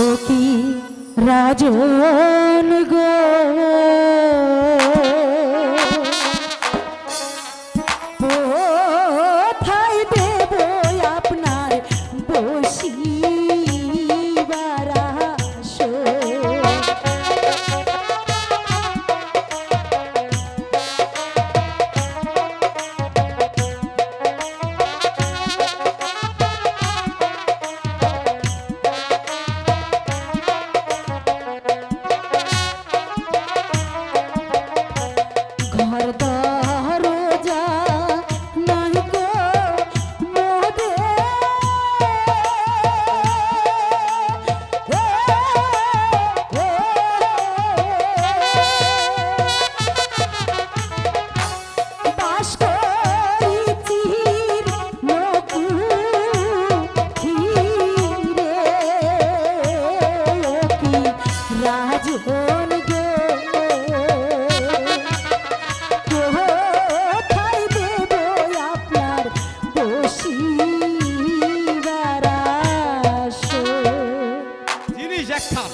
ও কি রাজন গো। রাজন গো কোথায় দেব আপনার আসর? জিনিস একটা